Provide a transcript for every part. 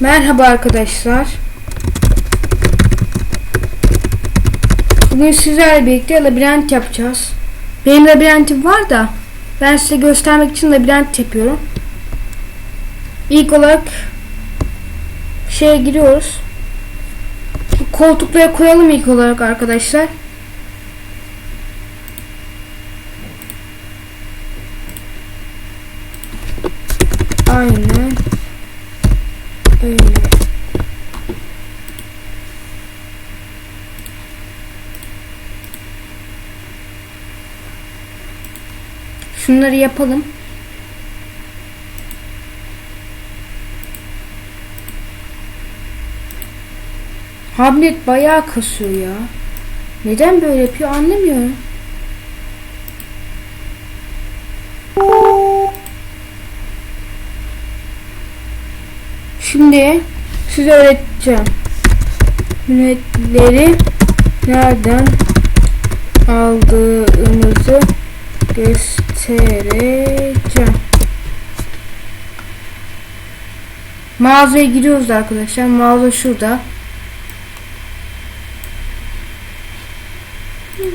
Merhaba arkadaşlar. Bugün sizlerle birlikte labirent yapacağız. Benim labirentim var da ben size göstermek için labirent yapıyorum. İlk olarak şeye giriyoruz. Koltuklara koyalım ilk olarak arkadaşlar. Aynen. Öyle. Şunları yapalım. Hamlet bayağı kasıyor ya. Neden böyle yapıyor anlamıyorum. Şimdi size öğreteceğim. Milletleri nereden aldığımızı göstereceğim. Mağazaya giriyoruz arkadaşlar. Mağaza şurada.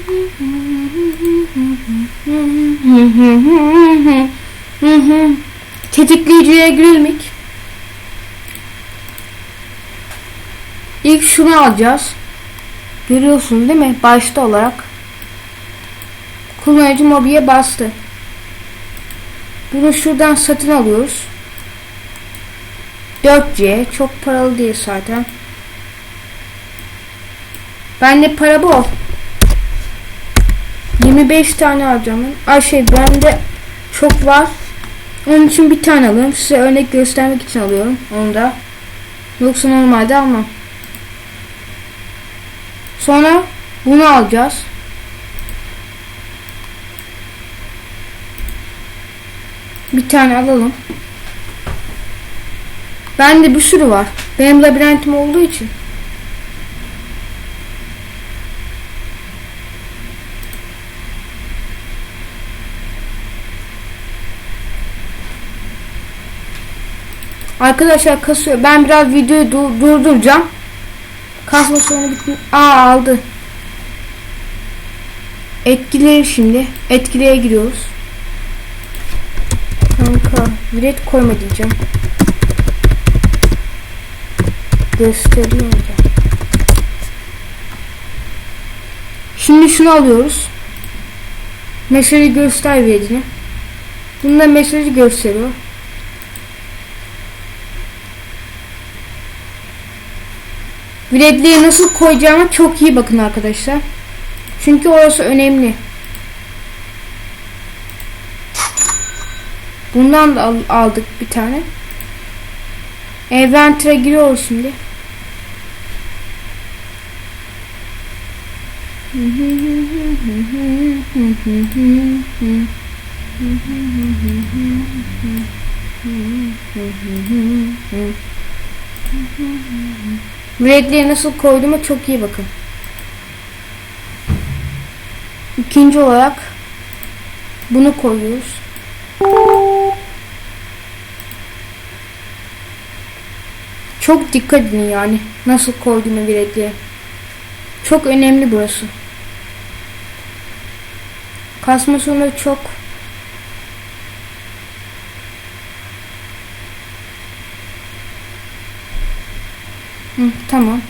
Tetikleyiciye girelim ilk. Şunu alacağız. Görüyorsunuz değil mi? Başta olarak. Kullanıcı mobiye bastı. Bunu şuradan satın alıyoruz. 4C. Çok paralı değil zaten. Bende para bol. 25 tane alacağım. Ay şey bende çok var. Onun için bir tane alıyorum. Size örnek göstermek için alıyorum. Onu da. Yoksa normalde almam. Sonra bunu alacağız. Bir tane alalım. Bende bir sürü var. Benim labirentim olduğu için. Arkadaşlar kasıyor. Ben biraz videoyu dur- durduracağım. Kasma sorunu bitti. Aa aldı. Etkileri şimdi. Etkileye giriyoruz. Bilet koyma diyeceğim. Gösteriyor da. Şimdi şunu alıyoruz. Mesajı göster biletini. Bunda mesajı gösteriyor. Biletliğe nasıl koyacağıma çok iyi bakın arkadaşlar. Çünkü orası önemli. Bundan da al- aldık bir tane. Adventure'a giriyoruz şimdi. Biletliğe nasıl koyduğuma çok iyi bakın. İkinci olarak bunu koyuyoruz. Çok dikkat edin yani nasıl koyduğumu biletliğe. Çok önemli burası. Kasma sonu çok Hı, tamam.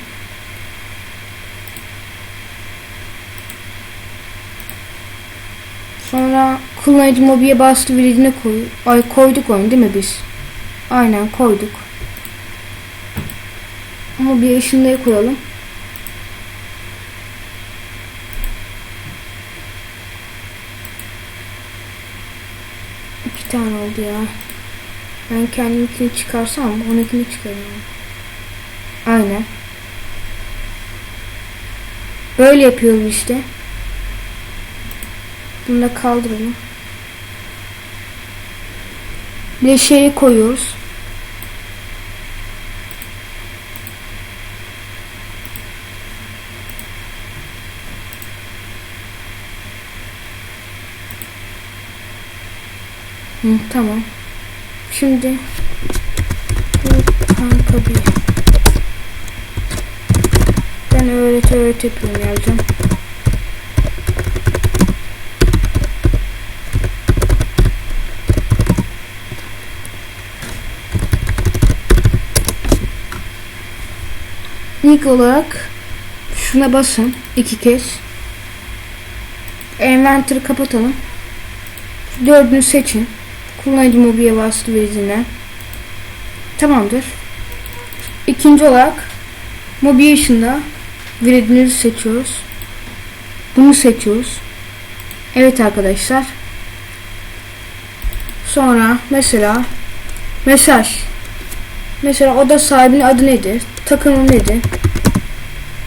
Sonra kullanıcı mobiye bastı biletine koy. Ay koyduk onu değil mi biz? Aynen koyduk. Ama bir ışınlayı koyalım. İki tane oldu ya. Ben kendimkini çıkarsam onunkini çıkarıyorum. Aynen. Böyle yapıyoruz işte. Bunu da kaldıralım. Bir şeyi koyuyoruz. Hı, tamam. Şimdi bu kanka Tabii. Ben öğrete öğrete yapıyorum yazacağım. İlk olarak şuna basın iki kez. Envanter'ı kapatalım. Dördünü seçin. Kullanıcı mobilya vasıtı verizinden. Tamamdır. İkinci olarak Mobiation'da verildiğinizi seçiyoruz. Bunu seçiyoruz. Evet arkadaşlar. Sonra mesela mesaj. Mesela oda sahibinin adı nedir? Takımı nedir?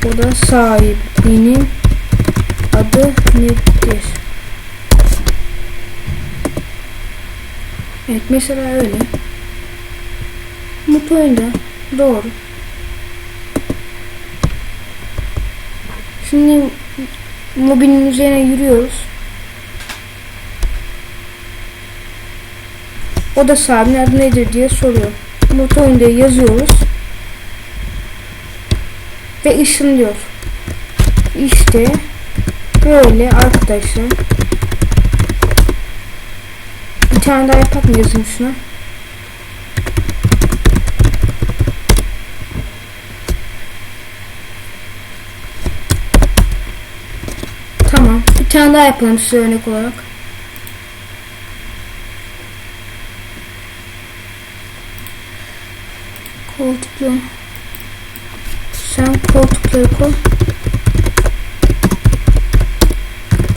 Oda sahibinin adı nedir? Evet mesela öyle. Mutlu oyunda. Doğru. Şimdi mobilin üzerine yürüyoruz. Oda sahibinin adı nedir diye soruyor. Mutlu oyunda yazıyoruz. Ve ışınlıyor. İşte böyle arkadaşlar. Tane daha yapak mı şuna? Tamam. Bir tane daha yapalım size örnek olarak. Koltuklu. Sen koltukları koy.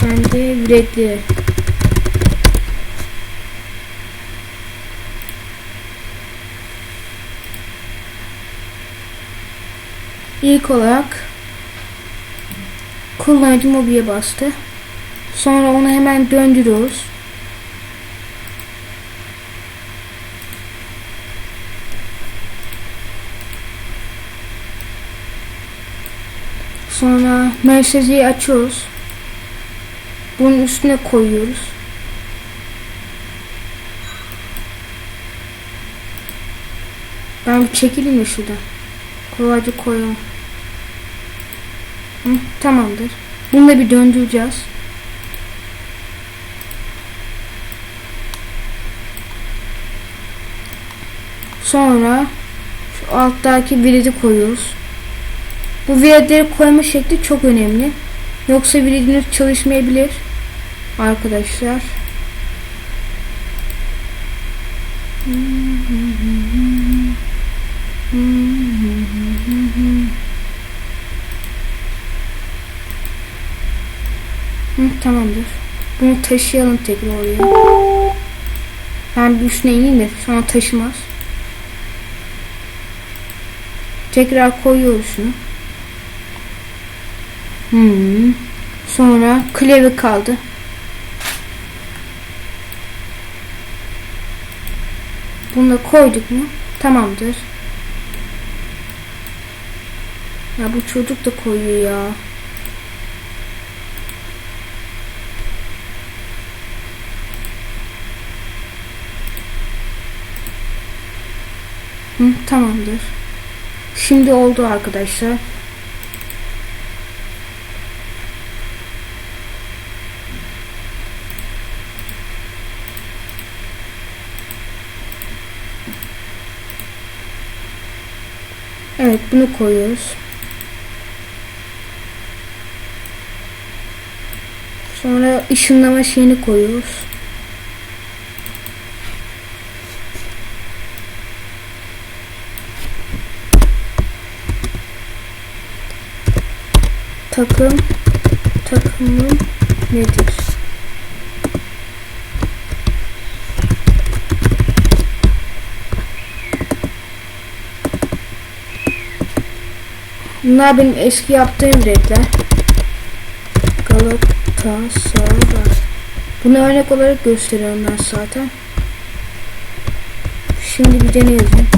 Ben de yürekli. İlk olarak kullanıcı mobilya bastı. Sonra onu hemen döndürüyoruz. Sonra merkezi açıyoruz. Bunun üstüne koyuyoruz. Ben mi şuradan? Kolayca koyalım. Hı, tamamdır. Bunu da bir döndüreceğiz. Sonra şu alttaki viridi koyuyoruz. Bu viridleri koyma şekli çok önemli. Yoksa viridiniz çalışmayabilir. Arkadaşlar. Hı, tamamdır. Bunu taşıyalım tekrar oraya. Ben bir üstüne ineyim de sonra taşımaz. Tekrar koyuyoruz şunu. Hmm. Sonra klavye kaldı. Bunu da koyduk mu? Tamamdır. Ya bu çocuk da koyuyor ya. Hı, tamamdır. Şimdi oldu arkadaşlar. Evet bunu koyuyoruz. Sonra ışınlama şeyini koyuyoruz. Takım takımın nedir? Bunlar benim eski yaptığım renkler. Galatasaray. Bunu örnek olarak gösteriyorum ben zaten. Şimdi bir deneyelim.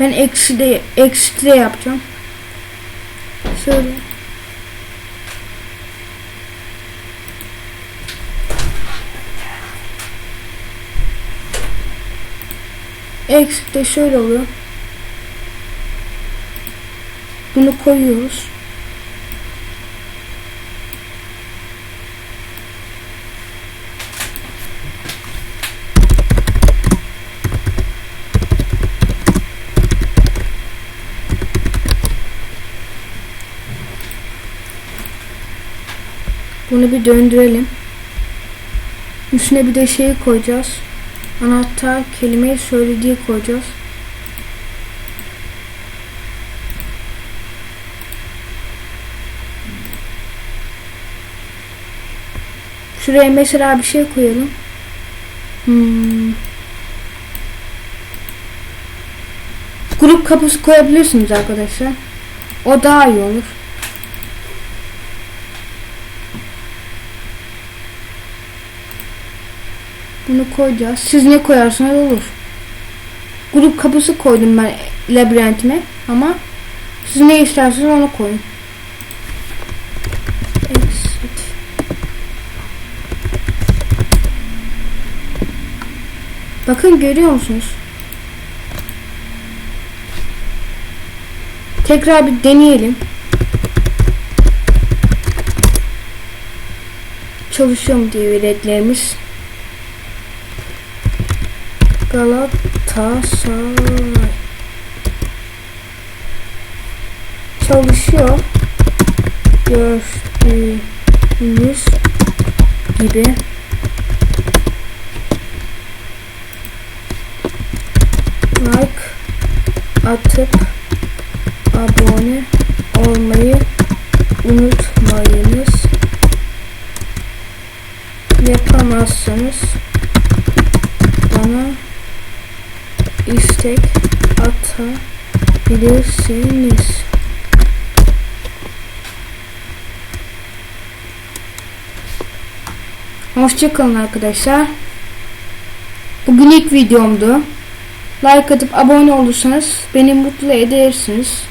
Ben ekşi de ekşi de yapacağım. Şöyle. Eksi de şöyle oluyor. Bunu koyuyoruz. Bunu bir döndürelim. Üstüne bir de şeyi koyacağız. Anahtar kelimeyi söylediği koyacağız. Şuraya mesela bir şey koyalım. Hmm. Grup kapısı koyabilirsiniz arkadaşlar. O daha iyi olur. Bunu koyacağız. Siz ne koyarsanız olur. Grup kapısı koydum ben labirentime ama siz ne isterseniz onu koyun. Exit. Bakın görüyor musunuz? Tekrar bir deneyelim. Çalışıyor mu diye ledlerimiz. Galatasaray çalışıyor. Gördüğünüz gibi. Like atıp abone olmayı unutmayınız. Yapamazsanız bana istek atabilirsiniz. Hoşçakalın arkadaşlar. Bugün ilk videomdu. Like atıp abone olursanız beni mutlu edersiniz.